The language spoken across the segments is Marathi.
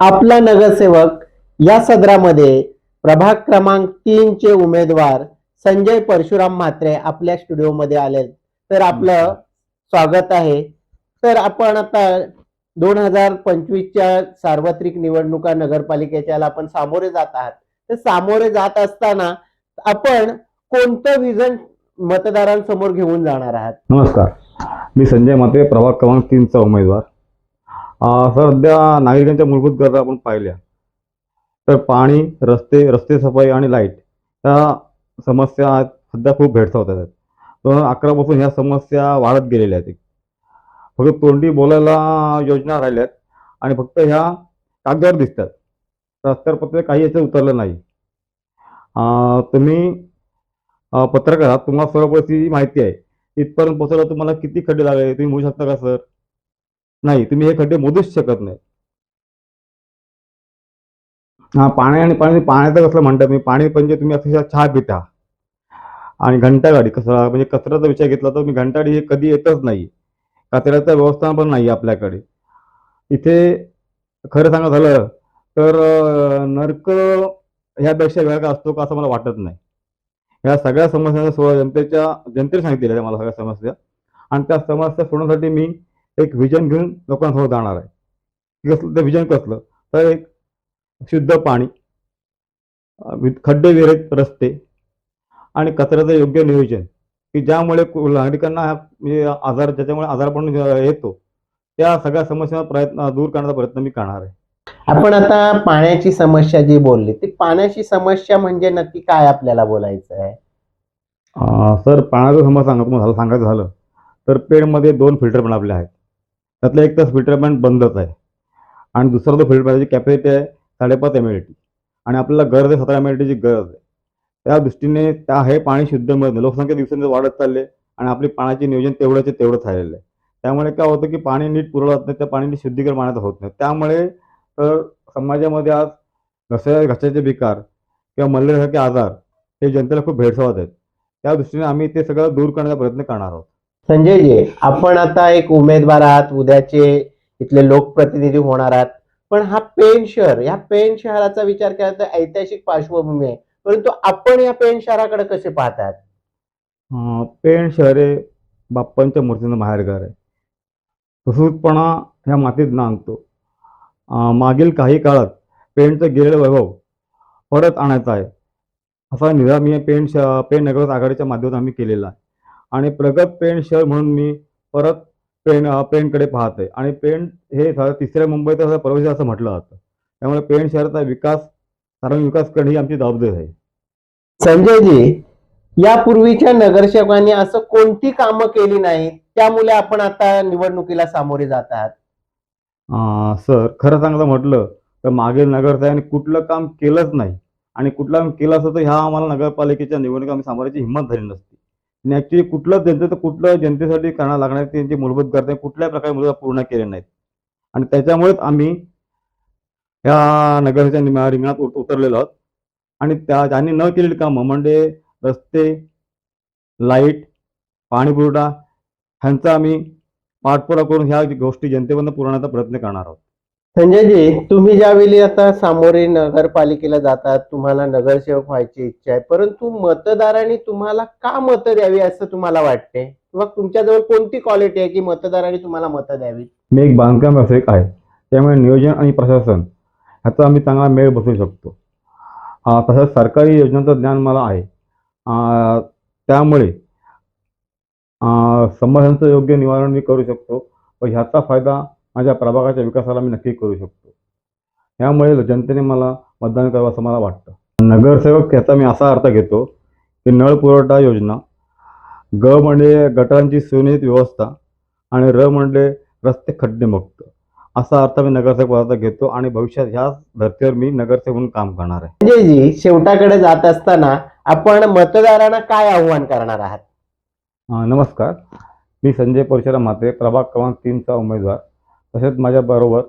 आपला नगरसेवक या सदरामध्ये प्रभाग क्रमांक तीन चे उमेदवार संजय परशुराम म्हात्रे आपल्या स्टुडिओमध्ये आले. तर आपलं स्वागत आहे. तर आपण आता दोन हजार पंचवीसच्या सार्वत्रिक निवडणुका नगरपालिकेच्या आपण सामोरे जात आहात. तर सामोरे जात असताना आपण कोणतं विजन मतदारांसमोर घेऊन जाणार आहात? नमस्कार. मी संजय माते प्रभाग क्रमांक तीनचा उमेदवार. सध्या नागरिकांच्या मूलभूत गरजा आपण पाहिल्या. तर पाणी रस्ते रस्ते सफाई आणि लाइट या समस्या सध्या खूप भेडसावत आहेत. दोन हजार अकरापासून ह्या समस्या वाढत गेलेल्या आहेत. फक्त तोंडी बोलायला योजना राहिल्यात आणि फक्त ह्या कागदावर दिसतात. रस्त्यावर पत्र काही याचं उतरलं नाही. तुम्ही पत्रकार आहात तुम्हाला सर्व परिस्थिती माहिती आहे. इथपर्यंत पोहोचायला तुम्हाला किती खड्डे लागले तुम्ही म्हणू शकता का सर? नाही तुम्ही हे खड्डे मोजूच शकत नाही. हा पाणी आणि पाणी पाण्याचं कसलं म्हणता तुम्ही पाणी म्हणजे तुम्ही अक्षरशः चहा पिता. आणि घंटागाडी कचरा म्हणजे कचऱ्याचा विचार घेतला तर मी घंटागाडी हे कधी येतच नाही. कचऱ्याचं व्यवस्थापन पण नाही आपल्याकडे. इथे खरं सांगा झालं तर नरक नर्क ह्यापेक्षा वेगळा असतो का असं मला वाटत नाही. ह्या सगळ्या समस्यांचा सोडा जनतेच्या जनतेने सांगितलेल्या मला सगळ्या समस्या. आणि त्या समस्या सोडवण्यासाठी मी एक विजन घेऊन लोकांसमोर जाणार आहे. कसलं ते विजन कसलं? तर एक शुद्ध पाणी खड्डे विरहित रस्ते आणि कचऱ्याचं योग्य नियोजन. की ज्यामुळे नागरिकांना हा म्हणजे आजार ज्याच्यामुळे आजारपण जे येतो त्या सगळ्या समस्या प्रयत्न दूर करण्याचा प्रयत्न मी करणार आहे. आपण आता पाण्याची समस्या जी बोलली ती पाण्याची समस्या म्हणजे नक्की काय आपल्याला बोलायचं आहे? सर पाण्याचं समज सांगा तुम्हाला सांगायचं झालं. तर पेडमध्ये दोन फिल्टर पण आपले आहेत. त्यातलं एक तर फिल्टर पण बंदच आहे. आणि दुसरा तो फिल्टर त्याची कॅपॅसिटी आहे साडेपाच एम एल टी आणि आपल्याला गरज आहे सतरा एम एल टीची गरज आहे. त्या दृष्टीने त्या हे पाणी शुद्ध मिळत नाही. लोकसंख्या दिवसेंदिवस वाढत चालले आणि आपली पाण्याचे नियोजन तेवढंच तेवढं तेवढंच झालेलं आहे. त्यामुळे काय होतं की पाणी नीट पुरवलं जात नाही त्या पाणी शुद्धीकरण पाण्याचं होत नाही. त्यामुळे तर समाजामध्ये आज घसा घशाचे विकार किंवा मल्लेसारखे आजार हे जनतेला खूप भेडसावत आहेत. त्या दृष्टीने आम्ही ते सगळं दूर करण्याचा प्रयत्न करणार आहोत. संजयजी आपण आता एक उमेदवार आहात उद्याचे इथले लोकप्रतिनिधी होणार आहात. पण हा पेन शहर या पेन शहराचा विचार केला तर ऐतिहासिक पार्श्वभूमी आहे. परंतु आपण या पेन शहराकडे कसे पाहतात? अं, पेण शहर हे बाप्पांच्या मूर्तीचं माहेरघर आहे. सुसूतपणा ह्या मातीत नांदतो अं, मागील काही काळात पेणचं गेलेलं वैभव परत आणायचं आहे. असा निर्धार मी पेण श पेण नगर आघाडीच्या माध्यमातून आम्ही केलेला आहे. आणि प्रगत पेण शहर म्हणून मी परत पेण पेणकडे पाहत. आहे आणि पेण हे तिसऱ्या मुंबईचा प्रवेश असं म्हटलं जातं. त्यामुळे पेण शहराचा विकास सार्वजनिक विकास करणे ही आमची जबाबदारी आहे. संजयजी यापूर्वीच्या नगरसेवकांनी असं कोणती कामं केली नाही त्यामुळे आपण आता निवडणुकीला सामोरे जात आहात. सर खरं सांगायचं म्हटलं तर मागील नगरसेवकांनी कुठलं काम केलंच नाही. आणि कुठलं काम केलं असतं तर ह्या आम्हाला नगरपालिकेच्या निवडणुका आम्ही सांभाळायची हिंमत झाली नसती. आणि ॲक्च्युली कुठलं जनतेचं कुठलं जनतेसाठी करणं लागणार त्यांची मूलभूत गरजा कुठल्याही प्रकारे मूलभूत पूर्ण केले नाहीत. आणि त्याच्यामुळेच आम्ही ह्या नगरच्या रिंगणात उत- उतरलेलो आहोत. आणि त्या त्यांनी न केलेली कामं म्हणजे रस्ते लाइट पाणी पुरवठा ह्यांचा आम्ही पाठपुरा करून ह्या गोष्टी जनतेपर्यंत पुरवण्याचा प्रयत्न करणार आहोत. संजयजी तुम्ही ज्यावेळी आता सामोरे नगरपालिकेला जातात तुम्हाला नगरसेवक व्हायची इच्छा आहे परंतु मतदारांनी तुम्हाला का मतं द्यावी असं तुम्हाला वाटते? किंवा तुमच्याजवळ कोणती क्वालिटी आहे की मतदारांनी तुम्हाला मतं द्यावी? मी एक बांधकाम व्यावसायिक आहे त्यामुळे नियोजन आणि प्रशासन ह्याचा आम्ही चांगला मेळ बसवू शकतो. तसंच सरकारी योजनांचं ज्ञान मला आहे. त्यामुळे समस्यांचं योग्य निवारण मी करू शकतो. व ह्याचा फायदा माझ्या प्रभागाच्या विकासाला मी नक्की करू शकतो. यामुळे जनतेने मला मतदान करावं असं मला वाटतं. नगरसेवक ह्याचा मी असा अर्थ घेतो की नळ पुरवठा योजना ग म्हणजे गटारांची सुनिश्चित व्यवस्था आणि र म्हणजे रस्ते खड्डेमुक्त असा अर्थ मी नगरसेवक पदार्थ घेतो आणि भविष्यात ह्याच धर्तीवर मी नगरसेवक म्हणून काम करणार आहे. संजयजी शेवटाकडे जात असताना आपण मतदारांना काय आव्हान करणार आहात? नमस्कार. मी संजय परशुराम म्हात्रे प्रभाग क्रमांक तीनचा उमेदवार. तसेच माझ्याबरोबर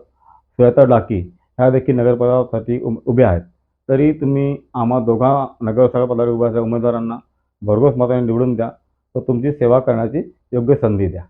श्वेता डाकी ह्या देखील नगरपदासाठी उम- उभ्या आहेत. तरी तुम्ही आम्हा दोघा नगरसेवक पदावर उभ्या असलेल्या उमेदवारांना भरघोस मताने निवडून द्या व तुमची सेवा करण्याची योग्य संधी द्या.